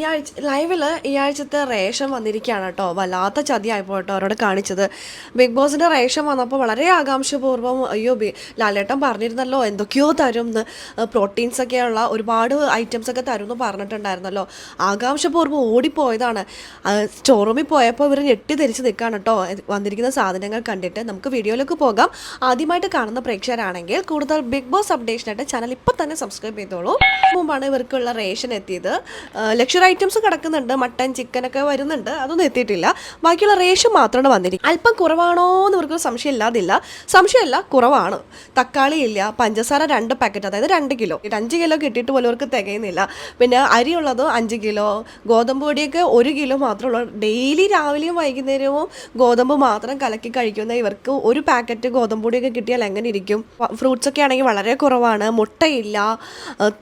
ഈ ലൈവിൽ ഈ ആഴ്ചത്തെ റേഷൻ വന്നിരിക്കുകയാണ് കേട്ടോ. വല്ലാത്ത ചതിയായിപ്പോ കേട്ടോ അവരോട് കാണിച്ചത്. ബിഗ് ബോസിന്റെ റേഷൻ വന്നപ്പോൾ വളരെ ആകാംക്ഷപൂർവം അയ്യോ ബി ലാലേട്ടൻ പറഞ്ഞിരുന്നല്ലോ എന്തൊക്കെയോ തരും എന്ന് പ്രോട്ടീൻസ് ഒക്കെയുള്ള ഒരുപാട് ഐറ്റംസ് ഒക്കെ തരും എന്ന് പറഞ്ഞിട്ടുണ്ടായിരുന്നല്ലോ. ആകാംക്ഷപൂർവം ഓടിപ്പോയതാണ്. സ്റ്റോർ പോയപ്പോൾ ഇവർ ഞെട്ടി ധരിച്ച് നിൽക്കുകയാണ് കേട്ടോ. വന്നിരിക്കുന്ന സാധനങ്ങൾ കണ്ടിട്ട് നമുക്ക് വീഡിയോയിലേക്ക് പോകാം. ആദ്യമായിട്ട് കാണുന്ന പ്രേക്ഷകരാണെങ്കിൽ കൂടുതൽ ബിഗ് ബോസ് അപ്ഡേഷനായിട്ട് ചാനൽ ഇപ്പോൾ തന്നെ സബ്സ്ക്രൈബ് ചെയ്തോളൂ. മുമ്പാണ് ഇവർക്കുള്ള റേഷൻ എത്തിയത്. ലക്ഷറി ഐറ്റംസ് കിടക്കുന്നുണ്ട്. മട്ടൻ ചിക്കൻ ഒക്കെ വരുന്നുണ്ട്. അതൊന്നും എത്തിയിട്ടില്ല. ബാക്കിയുള്ള റേഷൻ മാത്രമാണ് വന്നിരിക്കും അല്പം കുറവാണോ എന്ന് ഇവർക്ക് സംശയം ഇല്ലാതില്ല സംശയമല്ല കുറവാണ്. തക്കാളി ഇല്ല പഞ്ചസാര രണ്ട് പാക്കറ്റ് അതായത് രണ്ട് കിലോ അഞ്ച് കിലോ കിട്ടിയിട്ട് പോലും ഇവർക്ക് തികയുന്നില്ല. പിന്നെ അരിയുള്ളത് അഞ്ച് കിലോ ഗോതമ്പ് പൊടിയൊക്കെ ഒരു കിലോ മാത്രമുള്ള ഡെയിലി രാവിലെയും വൈകുന്നേരവും ഗോതമ്പ് മാത്രം കലക്കി കഴിക്കുന്ന ഇവർക്ക് ഒരു പാക്കറ്റ് ഗോതമ്പ് പൊടിയൊക്കെ കിട്ടിയാൽ എങ്ങനെ ഇരിക്കും? ഫ്രൂട്ട്സ് ഒക്കെ ആണെങ്കിൽ വളരെ കുറവാണ്. മുട്ടയില്ല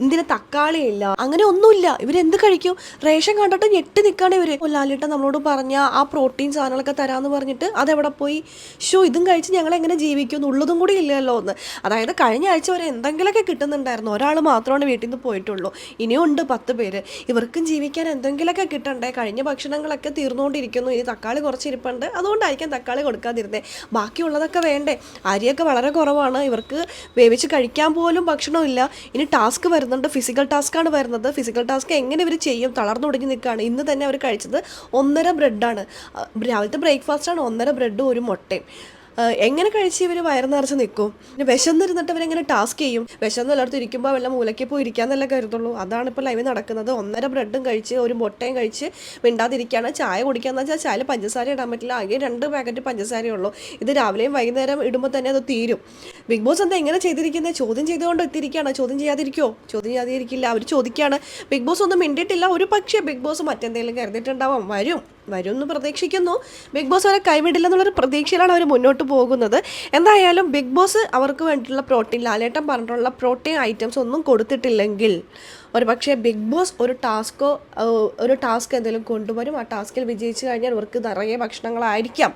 ഇതിന് തക്കാളി ഇല്ല അങ്ങനെ ഒന്നുമില്ല. ഇവരെന്ത് കഴിക്കും? റേഷൻ കണ്ടിട്ട് ഞെട്ടി നിൽക്കാണ് ഇവർ. ലാലിട്ട് നമ്മളോട് പറഞ്ഞ ആ പ്രോട്ടീൻ സാധനങ്ങളൊക്കെ തരാന്ന് പറഞ്ഞിട്ട് അതെവിടെ പോയി? ഷോ ഇതും കഴിച്ച് ഞങ്ങൾ എങ്ങനെ ജീവിക്കും? ഉള്ളതും കൂടി ഇല്ലല്ലോ എന്ന്. അതായത് കഴിഞ്ഞ ആഴ്ച വരെ എന്തെങ്കിലുമൊക്കെ കിട്ടുന്നുണ്ടായിരുന്നു. ഒരാൾ മാത്രമാണ് വീട്ടിൽ നിന്ന് പോയിട്ടുള്ളൂ. ഇനിയും ഉണ്ട് പത്ത് പേര്. ഇവർക്കും ജീവിക്കാൻ എന്തെങ്കിലുമൊക്കെ കിട്ടണ്ടേ? കഴിഞ്ഞ ഭക്ഷണങ്ങളൊക്കെ തീർന്നുകൊണ്ടിരിക്കുന്നു. ഇനി തക്കാളി കുറച്ച് ഇരിപ്പുണ്ട് അതുകൊണ്ടായിരിക്കും തക്കാളി കൊടുക്കാതിരുന്നേ. ബാക്കിയുള്ളതൊക്കെ വേണ്ടേ? അരിയൊക്കെ വളരെ കുറവാണ്. ഇവർക്ക് വേവിച്ച് കഴിക്കാൻ പോലും ഭക്ഷണമില്ല. ഇനി ടാസ്ക് വരുന്നുണ്ട്. ഫിസിക്കൽ ടാസ്ക്കാണ് വരുന്നത്. ഫിസിക്കൽ ടാസ്ക് എങ്ങനെ ഇവർ ചെയ്യും? തളർന്നൊടിഞ്ഞ് നിൽക്കുകയാണ്. ഇന്ന് തന്നെ അവർ കഴിച്ചത് ഒന്നര ബ്രെഡാണ് രാവിലത്തെ ബ്രേക്ക്ഫാസ്റ്റാണ് ഒന്നര ബ്രെഡും ഒരു മുട്ടയും. എങ്ങനെ കഴിച്ച് ഇവർ വയറ് നിറച്ച് നിൽക്കും പിന്നെ വിശന്നിരുന്നിട്ട് അവരെങ്ങനെ ടാസ്ക് ചെയ്യും. വിശന്ന് എല്ലായിടത്തും ഇരിക്കുമ്പോൾ വല്ല മൂലയ്ക്ക് പോയി ഇരിക്കാന്നല്ല കരുതുള്ളൂ. അതാണ് ഇപ്പോൾ ലൈവ് നടക്കുന്നത്. ഒന്നര ബ്രെഡും കഴിച്ച് ഒരു മുട്ടയും കഴിച്ച് മിണ്ടാതിരിക്കുകയാണ് ചായ കുടിക്കാന്ന് വെച്ചാൽ ചായയിൽ പഞ്ചസാര ഇടാൻ പറ്റില്ല. ആകെ രണ്ട് പാക്കറ്റ് പഞ്ചസാരയേ ഉള്ളൂ. ഇത് രാവിലെയും വൈകുന്നേരം ഇടുമ്പോൾ തന്നെ അത് തീരും. ബിഗ് ബോസ് എന്താ എങ്ങനെ ചെയ്തിരിക്കുന്നത് ചോദ്യം ചെയ്തുകൊണ്ട് എത്തിയിരിക്കുകയാണ് ചോദ്യം ചെയ്യാതിരിക്കുമോ ചോദ്യം ചെയ്യാതിരിക്കില്ല. അവർ ചോദിക്കുകയാണ് ബിഗ് ബോസ് ഒന്നും മിണ്ടിയിട്ടില്ല. ഒരു പക്ഷേ ബിഗ് ബോസ് മറ്റെന്തെങ്കിലും കരുതിയിട്ടുണ്ടാവാം. വരും. വരും എന്ന് പ്രതീക്ഷിക്കുന്നു. ബിഗ് ബോസ് അവരെ കൈവിടില്ല എന്നുള്ളൊരു പ്രതീക്ഷയിലാണ് അവർ മുന്നോട്ട് പോകുന്നത്. എന്തായാലും ബിഗ് ബോസ് അവർക്ക് വേണ്ടിയിട്ടുള്ള പ്രോട്ടീൻ ലാലേട്ടൻ പറഞ്ഞിട്ടുള്ള പ്രോട്ടീൻ ഐറ്റംസ് ഒന്നും കൊടുത്തിട്ടില്ലെങ്കിൽ ഒരു പക്ഷേ ബിഗ് ബോസ് ഒരു ടാസ്കോ ഒരു ടാസ്ക് എന്തെങ്കിലും കൊണ്ടുവരും. ആ ടാസ്കിൽ വിജയിച്ചു കഴിഞ്ഞാൽ അവർക്ക് നിറയെ ഭക്ഷണങ്ങളായിരിക്കാം.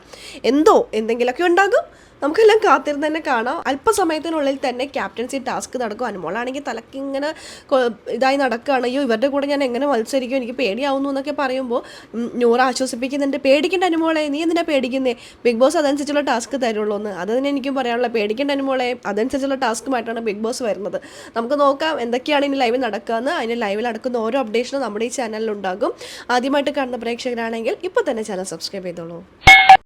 എന്തോ എന്തെങ്കിലുമൊക്കെ ഉണ്ടാകും. നമുക്കെല്ലാം കാത്തിരുന്ന് തന്നെ കാണാം. അല്പസമയത്തിനുള്ളിൽ തന്നെ ക്യാപ്റ്റൻസി ടാസ്ക് നടക്കും. അനുമോളാണെങ്കിൽ തലക്ക് ഇങ്ങനെ ഇതായി നടക്കുകയാണ്. അയ്യോ ഇവരുടെ കൂടെ ഞാൻ എങ്ങനെ മത്സരിക്കും? എനിക്ക് പേടിയാവുന്നു എന്നൊക്കെ പറയുമ്പോൾ ന്യൂറ ആശ്വസിപ്പിക്കുന്നുണ്ട്. പേടിക്കേണ്ട അനുമോളെ നീ എന്തിനാ പേടിക്കുന്നേ? ബിഗ് ബോസ് അതനുസരിച്ചുള്ള ടാസ്ക് തരുള്ളൂ എന്ന്. അത് തന്നെ എനിക്കും പറയാനുള്ള പേടിക്കേണ്ട അനുമോളെ അതനുസരിച്ചുള്ള ടാസ്കുമായിട്ടാണ് ബിഗ് ബോസ് വരുന്നത്. നമുക്ക് നോക്കാം എന്തൊക്കെയാണ് ഇനി ലൈവിൽ നടക്കുകയെന്ന് അതിന് ലൈവിൽ നടക്കുന്ന ഓരോ അപ്ഡേഷനും നമ്മുടെ ഈ ചാനലിൽ ഉണ്ടാകും. ആദ്യമായിട്ട് കാണുന്ന പ്രേക്ഷകരാണെങ്കിൽ ഇപ്പോൾ തന്നെ ചാനൽ സബ്സ്ക്രൈബ് ചെയ്തോളൂ.